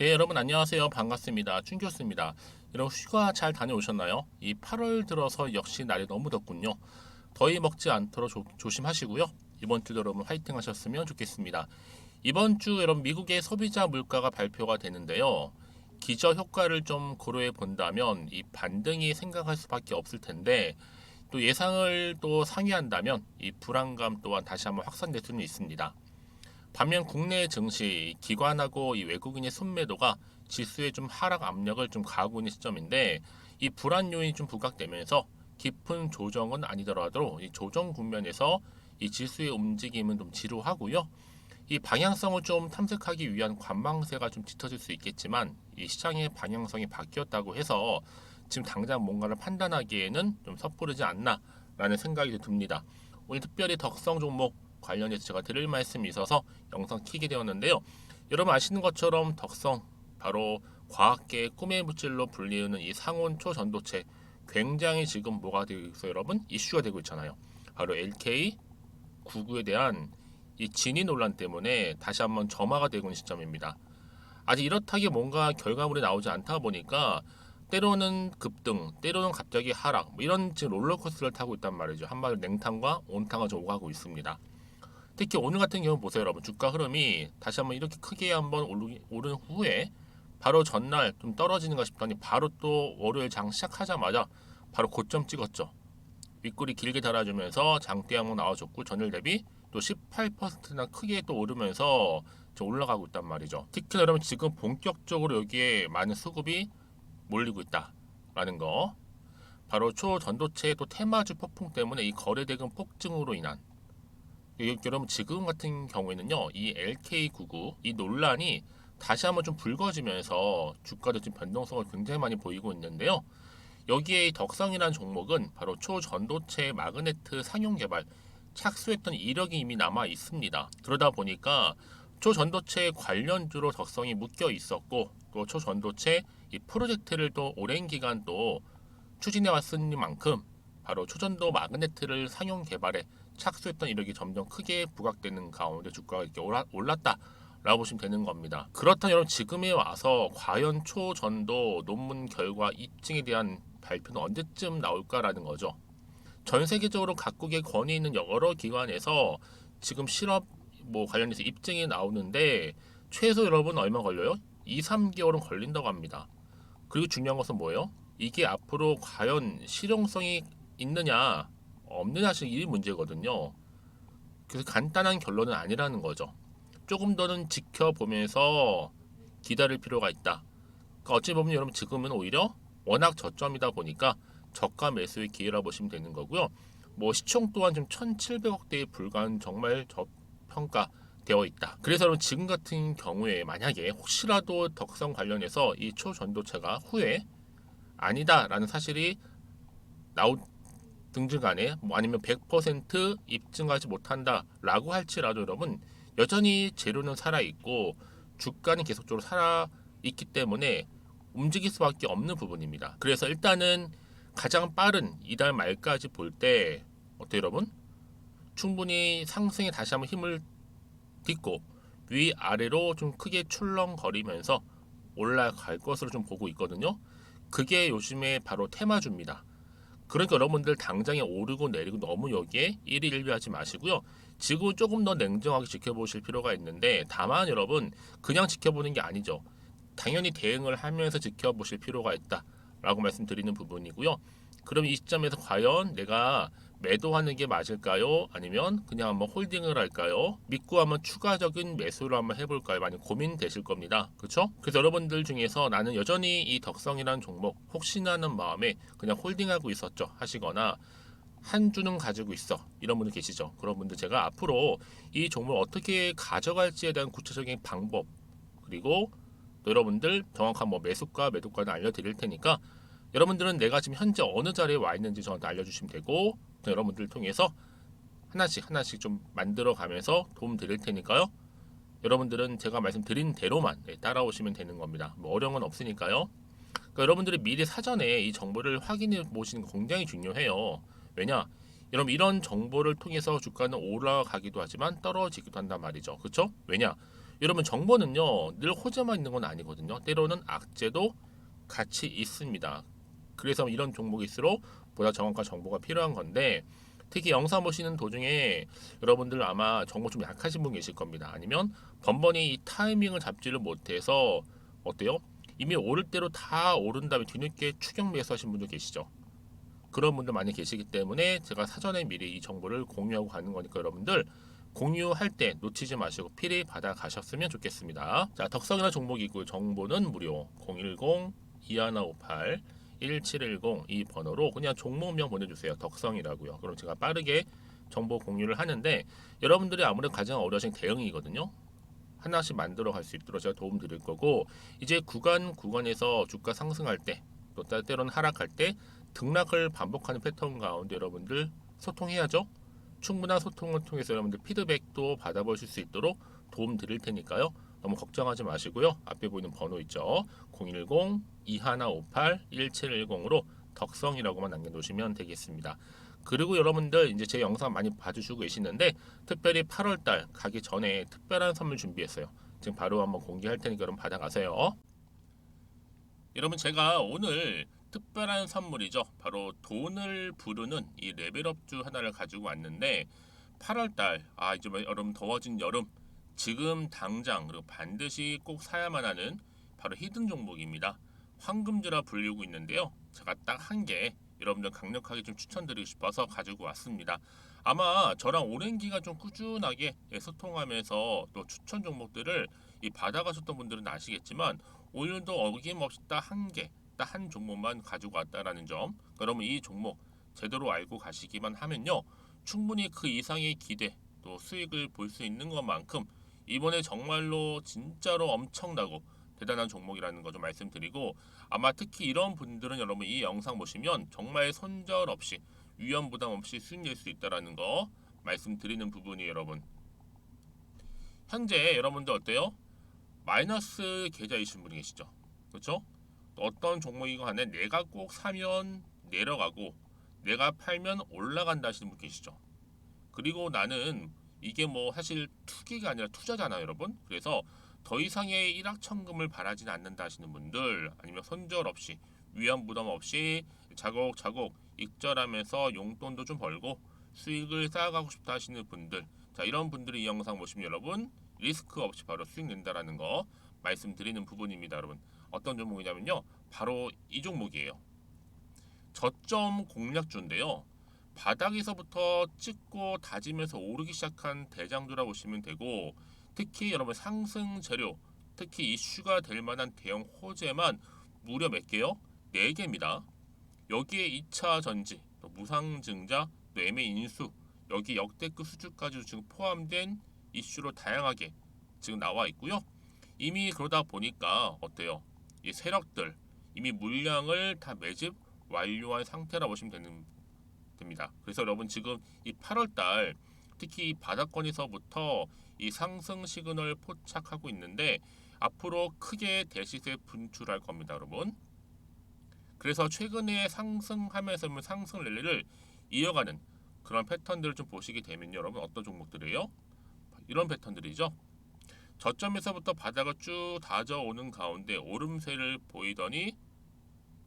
네, 여러분 안녕하세요. 반갑습니다. 춘교수입니다. 여러분 휴가 잘 다녀오셨나요? 이 8월 들어서 역시 날이 너무 덥군요. 더위 먹지 않도록 조, 조심하시고요. 이번 주도 여러분 화이팅 하셨으면 좋겠습니다. 이번 주 여러분 미국의 소비자 물가가 발표가 되는데요. 기저 효과를 좀 고려해 본다면 이 반등이 생각할 수밖에 없을 텐데 또 예상을 또 상회한다면 이 불안감 또한 다시 한번 확산될 수는 있습니다. 반면 국내 증시 기관하고 이 외국인의 순매도가 지수에 좀 하락 압력을 좀 가하고 있는 시점인데 이 불안 요인이 좀 부각되면서 깊은 조정은 아니더라도 이 조정 국면에서 이 지수의 움직임은 좀 지루하고요. 이 방향성을 좀 탐색하기 위한 관망세가 좀 짙어질 수 있겠지만 이 시장의 방향성이 바뀌었다고 해서 지금 당장 뭔가를 판단하기에는 좀 섣부르지 않나라는 생각이 듭니다. 오늘 특별히 덕성 종목 관련해서 제가 드릴 말씀이 있어서 영상 키게 되었는데요. 여러분 아시는 것처럼 덕성 바로 과학계의 꿈의 물질로 불리는 이 상온 초전도체 굉장히 지금 뭐가 되고 있어요, 여러분? 이슈가 되고 있잖아요. 바로 LK 99에 대한 이 진위 논란 때문에 다시 한번 점화가 되고 있는 시점입니다. 아직 이렇다기 뭔가 결과물이 나오지 않다 보니까 때로는 급등, 때로는 갑자기 하락, 뭐 이런 지금 롤러코스터를 타고 있단 말이죠. 한마디로 냉탕과 온탕을 좀 오가고 있습니다. 특히 오늘 같은 경우 보세요, 여러분. 주가 흐름이 다시 한번 이렇게 크게 한번 오른 후에 바로 전날 좀 떨어지는가 싶더니 바로 또 월요일 장 시작하자마자 바로 고점 찍었죠. 윗골이 길게 달아주면서 장대 한번 나와줬고 전일 대비 또 18%나 크게 또 오르면서 좀 올라가고 있단 말이죠. 특히 여러분 지금 본격적으로 여기에 많은 수급이 몰리고 있다라는 거. 바로 초전도체 또 테마주 폭풍 때문에 이 거래대금 폭증으로 인한 여러분 지금 같은 경우에는요 이 LK99 이 논란이 다시 한번 좀 불거지면서 주가도 지금 변동성을 굉장히 많이 보이고 있는데요. 여기에 이 덕성이라는 종목은 바로 초전도체 마그네트 상용 개발 착수했던 이력이 이미 남아 있습니다. 그러다 보니까 초전도체 관련주로 덕성이 묶여 있었고 또 초전도체 이 프로젝트를 또 오랜 기간 또 추진해 왔으니 만큼 바로 초전도 마그네트를 상용 개발에 착수했던 이력이 점점 크게 부각되는 가운데 주가가 이렇게 올랐다 라고 보시면 되는 겁니다. 그렇다면 여러분 지금에 와서 과연 초전도 논문 결과 입증에 대한 발표는 언제쯤 나올까라는 거죠. 전 세계적으로 각국의 권위 있는 여러 기관에서 지금 실업 뭐 관련해서 입증이 나오는데 최소 여러분 얼마 걸려요? 2, 3개월은 걸린다고 합니다. 그리고 중요한 것은 뭐예요? 이게 앞으로 과연 실용성이 있느냐 없느냐 이 문제거든요. 그래서 간단한 결론은 아니라는 거죠. 조금 더는 지켜보면서 기다릴 필요가 있다. 그러니까 어찌 보면 여러분 지금은 오히려 워낙 저점이다 보니까 저가 매수의 기회라 보시면 되는 거고요. 뭐 시총 또한 지금 1,700억대에 불과한 정말 저평가 되어 있다. 그래서 여러분 지금 같은 경우에 만약에 혹시라도 덕성 관련해서 이 초전도체가 후에 아니다라는 사실이 나오 등중간에 뭐 아니면 100% 입증하지 못한다라고 할지라도 여러분 여전히 재료는 살아 있고 주가는 계속적으로 살아 있기 때문에 움직일 수밖에 없는 부분입니다. 그래서 일단은 가장 빠른 이달 말까지 볼 때 어때요, 여러분? 충분히 상승에 다시 한번 힘을 딛고 위 아래로 좀 크게 출렁거리면서 올라갈 것으로 좀 보고 있거든요. 그게 요즘에 바로 테마주입니다. 그러니까 여러분들 당장에 오르고 내리고 너무 여기에 일희일비하지 마시고요. 지금 조금 더 냉정하게 지켜보실 필요가 있는데 다만 여러분 그냥 지켜보는 게 아니죠. 당연히 대응을 하면서 지켜보실 필요가 있다라고 말씀드리는 부분이고요. 그럼 이 시점에서 과연 내가 매도하는 게 맞을까요? 아니면 그냥 한번 홀딩을 할까요? 믿고 한번 추가적인 매수를 한번 해볼까요? 많이 고민되실 겁니다. 그렇죠? 그래서 여러분들 중에서 나는 여전히 이 덕성이라는 종목 혹시나 하는 마음에 그냥 홀딩하고 있었죠 하시거나 한 주는 가지고 있어 이런 분들 계시죠 그런 분들 제가 앞으로 이 종목을 어떻게 가져갈지에 대한 구체적인 방법 그리고 또 여러분들 정확한 뭐 매수가 매도가는 알려드릴 테니까 여러분들은 내가 지금 현재 어느 자리에 와 있는지 저한테 알려주시면 되고 여러분들 통해서 하나씩 하나씩 좀 만들어 가면서 도움 드릴 테니까요. 여러분들은 제가 말씀드린 대로만 네, 따라오시면 되는 겁니다. 뭐 어려운 건 없으니까요. 그러니까 여러분들이 미리 사전에 이 정보를 확인해 보시는 게 굉장히 중요해요. 왜냐? 여러분 이런 정보를 통해서 주가는 올라가기도 하지만 떨어지기도 한단 말이죠. 그렇죠? 왜냐? 여러분 정보는요 늘 호재만 있는 건 아니거든요. 때로는 악재도 같이 있습니다. 그래서 이런 종목일수록 보다 정확한 정보가 필요한 건데 특히 영상 보시는 도중에 여러분들 아마 정보 좀 약하신 분 계실 겁니다. 아니면 번번이 이 타이밍을 잡지를 못해서 어때요? 이미 오를 대로 다 오른 다음에 뒤늦게 추격 매수하신 분도 계시죠. 그런 분들 많이 계시기 때문에 제가 사전에 미리 이 정보를 공유하고 가는 거니까 여러분들 공유할 때 놓치지 마시고 필히 받아 가셨으면 좋겠습니다. 자, 덕성이라는 종목이고 정보는 무료 010 2158 1710 이 번호로 그냥 종목명 보내주세요. 덕성이라고요. 그럼 제가 빠르게 정보 공유를 하는데 여러분들이 아무래도 가장 어려우신 대응이거든요. 하나씩 만들어 갈 수 있도록 제가 도움 드릴 거고 이제 구간 구간에서 주가 상승할 때 또 때로는 하락할 때 등락을 반복하는 패턴 가운데 여러분들 소통해야죠. 충분한 소통을 통해서 여러분들 피드백도 받아보실 수 있도록 도움 드릴 테니까요. 너무 걱정하지 마시고요. 앞에 보이는 번호 있죠. 010-2158-1710으로 덕성이라고만 남겨놓으시면 되겠습니다. 그리고 여러분들 이제 제 영상 많이 봐주시고 계시는데 특별히 8월달 가기 전에 특별한 선물 준비했어요. 지금 바로 한번 공개할 테니까 여러분 받아가세요. 여러분 제가 오늘 특별한 선물이죠. 바로 돈을 부르는 이 레벨업주 하나를 가지고 왔는데 8월달 아 이제 뭐 여러분 더워진 여름 지금 당장 그리고 반드시 꼭 사야만 하는 바로 히든 종목입니다. 황금주라 불리고 있는데요. 제가 딱 한 개 여러분들 강력하게 좀 추천드리고 싶어서 가지고 왔습니다. 아마 저랑 오랜 기간 좀 꾸준하게 예, 소통하면서 또 추천 종목들을 이 받아가셨던 분들은 아시겠지만 오늘도 어김없이 딱 한 개, 딱 한 종목만 가지고 왔다라는 점. 그러면 이 종목 제대로 알고 가시기만 하면요, 충분히 그 이상의 기대 또 수익을 볼 수 있는 것만큼 이번에 정말로 진짜로 엄청나고 대단한 종목이라는 거 좀 말씀드리고 아마 특히 이런 분들은 여러분 이 영상 보시면 정말 손절 없이 위험 부담 없이 수익 낼 수 있다라는 거 말씀드리는 부분이 여러분 현재 여러분들 어때요? 마이너스 계좌이신 분이 계시죠 그렇죠? 어떤 종목이건 간에 내가 꼭 사면 내려가고 내가 팔면 올라간다 하시는 분 계시죠 그리고 나는 이게 뭐 사실 투기가 아니라 투자잖아요 여러분. 그래서 더 이상의 일확천금을 바라진 않는다 하시는 분들 아니면 손절 없이 위험 부담 없이 자곡자곡 익절하면서 용돈도 좀 벌고 수익을 쌓아가고 싶다 하시는 분들. 자 이런 분들이 이 영상 보시면 여러분 리스크 없이 바로 수익 낸다라는 거 말씀드리는 부분입니다 여러분. 어떤 종목이냐면요. 바로 이 종목이에요. 저점 공략주인데요 바닥에서부터 찍고 다지면서 오르기 시작한 대장주라 보시면 되고 특히 여러분 상승 재료 특히 이슈가 될 만한 대형 호재만 무려 몇 개요? 4개입니다. 여기에 2차 전지, 또 무상증자, 또 매매 인수, 여기 역대급 수주까지 지금 포함된 이슈로 다양하게 지금 나와 있고요. 이미 그러다 보니까 어때요? 이 세력들 이미 물량을 다 매집 완료한 상태라 보시면 되는 됩니다. 그래서 여러분 지금 이 8월 달 특히 이 바닥권에서부터 이 상승 시그널 포착하고 있는데 앞으로 크게 대시세 분출할 겁니다, 여러분. 그래서 최근에 상승하면서 상승 랠리를 이어가는 그런 패턴들을 좀 보시게 되면 여러분 어떤 종목들이에요? 이런 패턴들이죠. 저점에서부터 바닥을 쭉 다져오는 가운데 오름세를 보이더니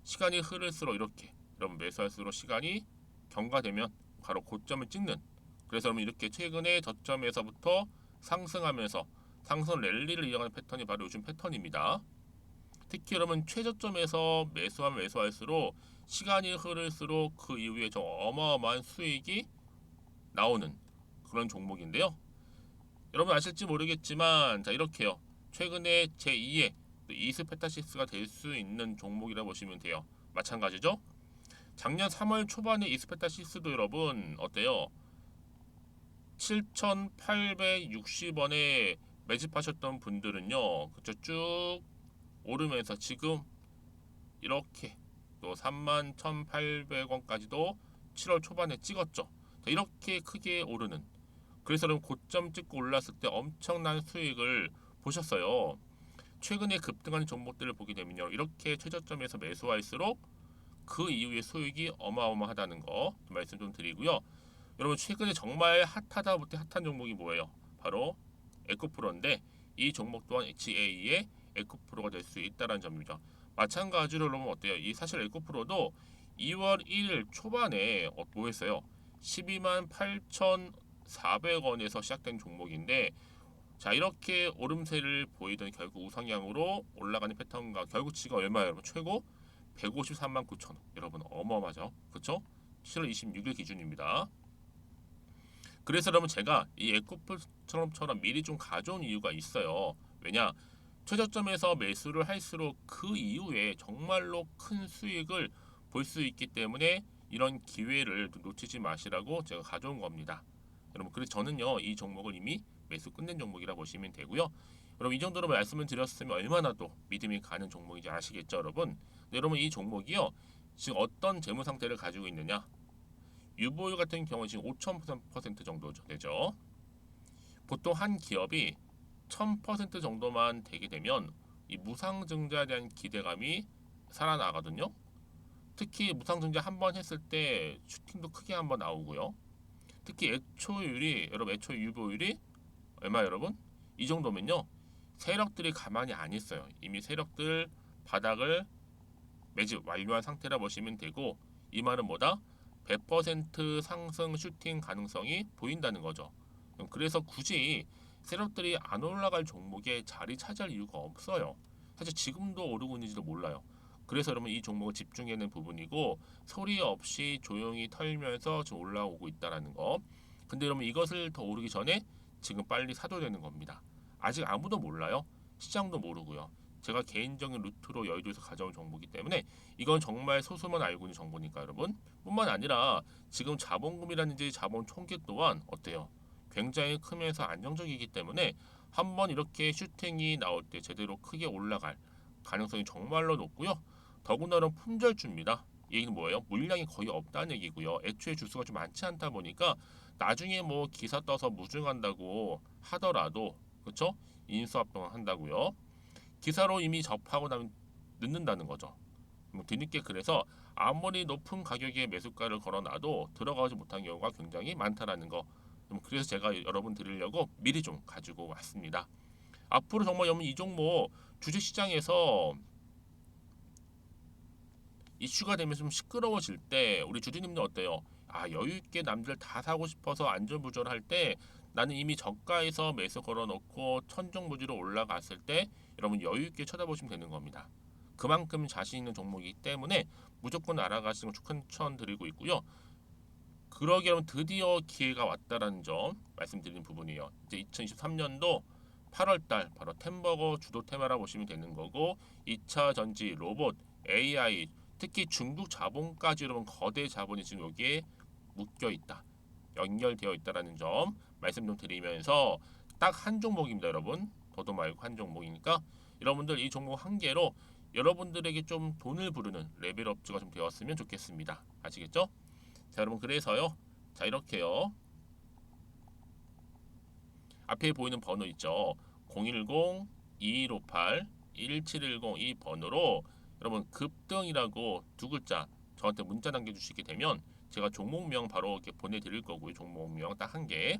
시간이 흐를수록 이렇게 여러분 매수할수록 시간이 경과되면 바로 고점을 찍는 그래서 여러분 이렇게 최근에 저점에서부터 상승하면서 상승 랠리를 이어가는 패턴이 바로 요즘 패턴입니다. 특히 여러분 최저점에서 매수하면 매수할수록 시간이 흐를수록 그 이후에 좀 어마어마한 수익이 나오는 그런 종목인데요. 여러분 아실지 모르겠지만 자 이렇게요. 최근에 제2의 이스페타시스가 될 수 있는 종목이라 보시면 돼요. 마찬가지죠. 작년 3월 초반에 이스페타 시스도 여러분 어때요? 7,860원에 매집하셨던 분들은요, 그쵸 쭉 오르면서 지금 이렇게 또 31,800원까지도 7월 초반에 찍었죠. 이렇게 크게 오르는. 그래서 그럼 고점 찍고 올랐을 때 엄청난 수익을 보셨어요. 최근에 급등한 종목들을 보게 되면요, 이렇게 최저점에서 매수할수록 그 이후에 수익이 어마어마하다는 거 말씀 좀 드리고요. 여러분 최근에 정말 핫하다 못해 핫한 종목이 뭐예요? 바로 에코프로인데 이 종목 또한 HA의 에코프로가 될 수 있다는 점이죠. 마찬가지로 여러분 어때요? 이 사실 에코프로도 2월 1일 초반에 어, 뭐 했어요? 12만 8,400원에서 시작된 종목인데 자 이렇게 오름세를 보이던 결국 우상향으로 올라가는 패턴과 결국치가 얼마예요 여러분 최고 153만 9천 원. 여러분 어마어마하죠? 그쵸? 7월 26일 기준입니다. 그래서 여러분 제가 이 에코프처럼처럼 미리 좀 가져온 이유가 있어요. 왜냐? 최저점에서 매수를 할수록 그 이후에 정말로 큰 수익을 볼 수 있기 때문에 이런 기회를 놓치지 마시라고 제가 가져온 겁니다. 여러분 그래서 저는요 이 종목을 이미 매수 끝낸 종목이라 보시면 되고요. 여러분 이 정도로 말씀을 드렸으면 얼마나 또 믿음이 가는 종목인지 아시겠죠, 여러분? 네, 여러분 이 종목이요 지금 어떤 재무 상태를 가지고 있느냐? 유보율 같은 경우 지금 5,000% 정도 되죠. 보통 한 기업이 1,000% 정도만 되게 되면 이 무상증자에 대한 기대감이 살아나거든요. 특히 무상증자 한 번 했을 때 슈팅도 크게 한 번 나오고요. 특히 애초율이 여러분 애초 유보율이 얼마 여러분? 이 정도면요. 세력들이 가만히 안 있어요. 이미 세력들 바닥을 매집 완료한 상태라 보시면 되고 이 말은 뭐다? 100% 상승 슈팅 가능성이 보인다는 거죠. 그래서 굳이 세력들이 안 올라갈 종목에 자리 차지할 이유가 없어요. 사실 지금도 오르고 있는지도 몰라요. 그래서 여러분 이 종목을 집중해야 하는 부분이고 소리 없이 조용히 털면서 지금 올라오고 있다라는 거. 근데 여러분 이것을 더 오르기 전에 지금 빨리 사둬야 되는 겁니다. 아직 아무도 몰라요. 시장도 모르고요. 제가 개인적인 루트로 여의도에서 가져온 정보이기 때문에 이건 정말 소수만 알고 있는 정보니까 여러분 뿐만 아니라 지금 자본금이라든지 자본 총계 또한 어때요? 굉장히 크면서 안정적이기 때문에 한번 이렇게 슈팅이 나올 때 제대로 크게 올라갈 가능성이 정말로 높고요. 더군다나 품절주입니다. 이 얘기는 뭐예요? 물량이 거의 없다는 얘기고요. 애초에 주수가 좀 많지 않다 보니까 나중에 뭐 기사 떠서 무증한다고 하더라도 그렇죠? 인수합병 한다고요. 기사로 이미 접하고 나면 늦는다는 거죠. 뭐 뒤늦게 그래서 아무리 높은 가격에 매수가를 걸어놔도 들어가지 못한 경우가 굉장히 많다라는 거. 그래서 제가 여러분 드리려고 미리 좀 가지고 왔습니다. 앞으로 정말 여러분 이 종목 주식시장에서 이슈가 되면 좀 시끄러워질 때 우리 주주님들 어때요? 아 여유 있게 남들 다 사고 싶어서 안절부절할 때 나는 이미 저가에서 매수 걸어놓고 천정부지로 올라갔을 때 여러분 여유 있게 쳐다보시면 되는 겁니다. 그만큼 자신 있는 종목이기 때문에 무조건 알아가시는 걸 추천드리고 있고요. 그러기 여러분 드디어 기회가 왔다라는 점 말씀드리는 부분이에요. 이제 2023년도 8월달 바로 템버거 주도 테마라 보시면 되는 거고 2차 전지 로봇 AI 특히 중국 자본까지 여러분 거대 자본이 지금 여기에 묶여 있다. 연결되어 있다라는 점 말씀 좀 드리면서 딱 한 종목입니다, 여러분. 더도 말고 한 종목이니까 여러분들 이 종목 한 개로 여러분들에게 좀 돈을 부르는 레벨업주가 좀 되었으면 좋겠습니다. 아시겠죠? 자, 여러분 그래서요. 자, 이렇게요. 앞에 보이는 번호 있죠. 010 2158 1710 이 번호로 여러분 급등이라고 두 글자 저한테 문자 남겨주시게 되면 제가 종목명 바로 이렇게 보내드릴 거고요. 종목명 딱 한 개.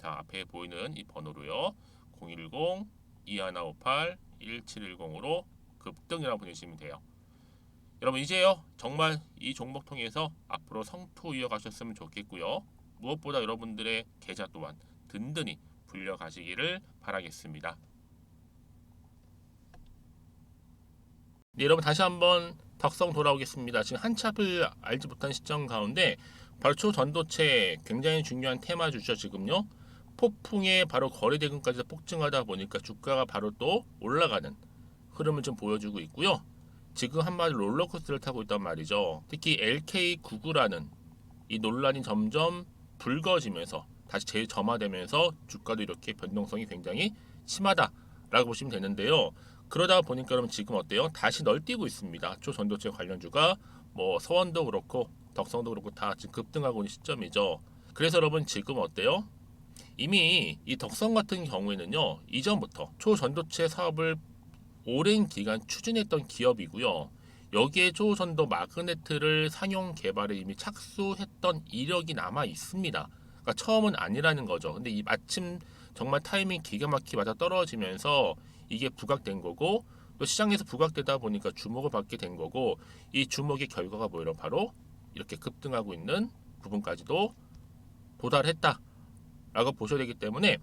자 앞에 보이는 이 번호로요. 010 2158 1710으로 급등이라고 보내시면 돼요. 여러분 이제요 정말 이 종목 통해서 앞으로 성투 이어가셨으면 좋겠고요. 무엇보다 여러분들의 계좌 또한 든든히 불려가시기를 바라겠습니다. 네, 여러분 다시 한번 덕성 돌아오겠습니다. 지금 한참을 알지 못한 시점 가운데 바로 초전도체 굉장히 중요한 테마 주죠 지금요. 폭풍에 바로 거래 대금까지 폭증하다 보니까 주가가 바로 또 올라가는 흐름을 좀 보여주고 있고요. 지금 한마디 롤러코스터를 타고 있단 말이죠. 특히 LK99라는 이 논란이 점점 불거지면서 다시 재점화되면서 주가도 이렇게 변동성이 굉장히 심하다. 라고 보시면 되는데요. 그러다 보니까 여러분 지금 어때요? 다시 널뛰고 있습니다. 초전도체 관련주가 뭐 서원도 그렇고 덕성도 그렇고 다 지금 급등하고 있는 시점이죠. 그래서 여러분 지금 어때요? 이미 이 덕성 같은 경우에는요 이전부터 초전도체 사업을 오랜 기간 추진했던 기업이고요. 여기에 초전도 마그네트를 상용 개발에 이미 착수했던 이력이 남아 있습니다. 그러니까 처음은 아니라는 거죠. 근데 이 마침 정말 타이밍 기가 막히게 맞아 떨어지면서 이게 부각된 거고 또 시장에서 부각되다 보니까 주목을 받게 된 거고 이 주목의 결과가 뭐예요? 바로 이렇게 급등하고 있는 부분까지도 도달했다 라고 보셔야 되기 때문에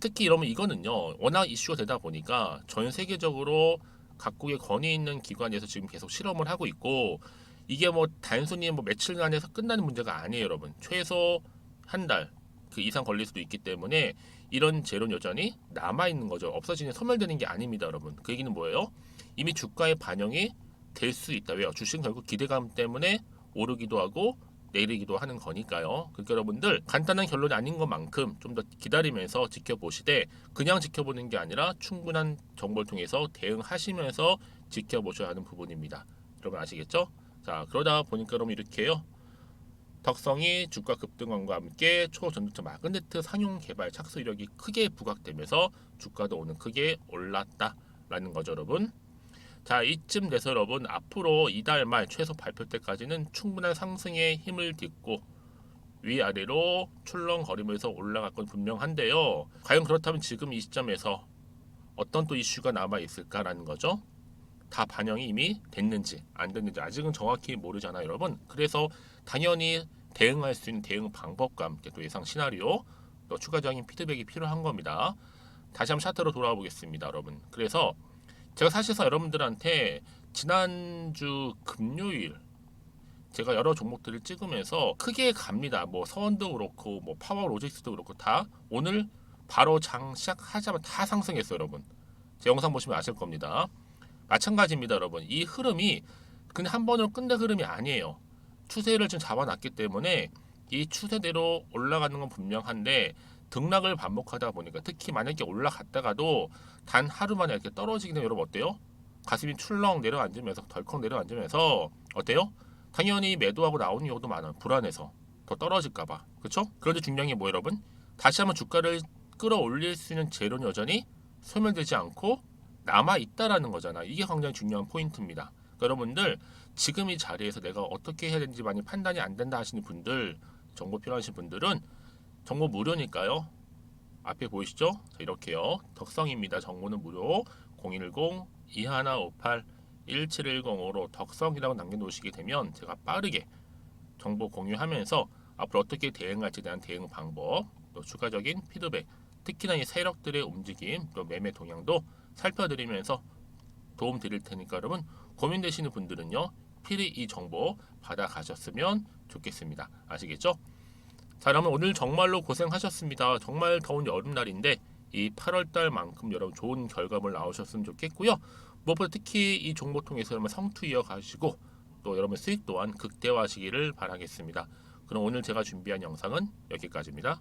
특히 이러면 이거는요 워낙 이슈가 되다 보니까 전 세계적으로 각국의 권위 있는 기관에서 지금 계속 실험을 하고 있고 이게 뭐 단순히 뭐 며칠간에서 끝나는 문제가 아니에요 여러분. 최소 한 달 그 이상 걸릴 수도 있기 때문에 이런 재료는 여전히 남아 있는 거죠. 없어지는 소멸되는 게 아닙니다 여러분. 그 얘기는 뭐예요? 이미 주가에 반영이 될 수 있다. 왜요? 주식 결국 기대감 때문에 오르기도 하고 내리기도 하는 거니까요. 그러니까 여러분들 간단한 결론이 아닌 것만큼 좀 더 기다리면서 지켜보시되 그냥 지켜보는 게 아니라 충분한 정보를 통해서 대응하시면서 지켜보셔야 하는 부분입니다. 여러분 아시겠죠? 자 그러다 보니까 여러분 이렇게요. 덕성이 주가 급등함과 함께 초전도체 마그네트 상용 개발 착수 이력이 크게 부각되면서 주가도 오늘 크게 올랐다라는 거죠, 여러분. 자 이쯤 돼서 여러분 앞으로 이달 말 최소 발표 때까지는 충분한 상승의 힘을 딛고 위아래로 출렁거리면서 올라갈 건 분명한데요. 과연 그렇다면 지금 이 시점에서 어떤 또 이슈가 남아 있을까라는 거죠. 다 반영이 이미 됐는지 안 됐는지 아직은 정확히 모르잖아요, 여러분. 그래서 당연히 대응할 수 있는 대응 방법과 함께 또 예상 시나리오 또 추가적인 피드백이 필요한 겁니다. 다시 한번 차트로 돌아와 보겠습니다, 여러분. 그래서 제가 사실상 여러분들한테 지난주 금요일 제가 여러 종목들을 찍으면서 크게 갑니다. 뭐 서원도 그렇고 뭐 파워 로직스도 그렇고 다 오늘 바로 장 시작하자마자 다 상승했어요, 여러분. 제 영상 보시면 아실 겁니다. 마찬가지입니다, 여러분. 이 흐름이 그냥 한 번으로 끝낼 흐름이 아니에요. 추세를 지금 잡아놨기 때문에 이 추세대로 올라가는 건 분명한데 등락을 반복하다 보니까 특히 만약에 올라갔다가도 단 하루 만에 이렇게 떨어지게 되면 여러분 어때요? 가슴이 출렁 내려앉으면서 덜컥 내려앉으면서 어때요? 당연히 매도하고 나오는 경우도 많아요. 불안해서 더 떨어질까봐 그렇죠? 그런데 중요한 게 뭐 여러분? 다시 한번 주가를 끌어올릴 수 있는 재료는 여전히 소멸되지 않고 남아 있다라는 거잖아. 이게 굉장히 중요한 포인트입니다. 그러니까 여러분들 지금 이 자리에서 내가 어떻게 해야 되는지 많이 판단이 안 된다 하시는 분들 정보 필요하신 분들은 정보 무료니까요. 앞에 보이시죠? 자, 이렇게요. 덕성입니다. 정보는 무료. 010-2158-1710으로 덕성이라고 남겨놓으시게 되면 제가 빠르게 정보 공유하면서 앞으로 어떻게 대응할지에 대한 대응 방법, 또 추가적인 피드백, 특히나 이 세력들의 움직임, 또 매매 동향도 살펴드리면서 도움 드릴 테니까 여러분 고민되시는 분들은요 필히 이 정보 받아가셨으면 좋겠습니다. 아시겠죠? 자, 그러면 오늘 정말로 고생하셨습니다. 정말 더운 여름날인데 이 8월달만큼 여러분 좋은 결과물 나오셨으면 좋겠고요. 무엇보다 특히 이 정보 통해서 여러분 성투 이어가시고 또 여러분 수익 또한 극대화하시기를 바라겠습니다. 그럼 오늘 제가 준비한 영상은 여기까지입니다.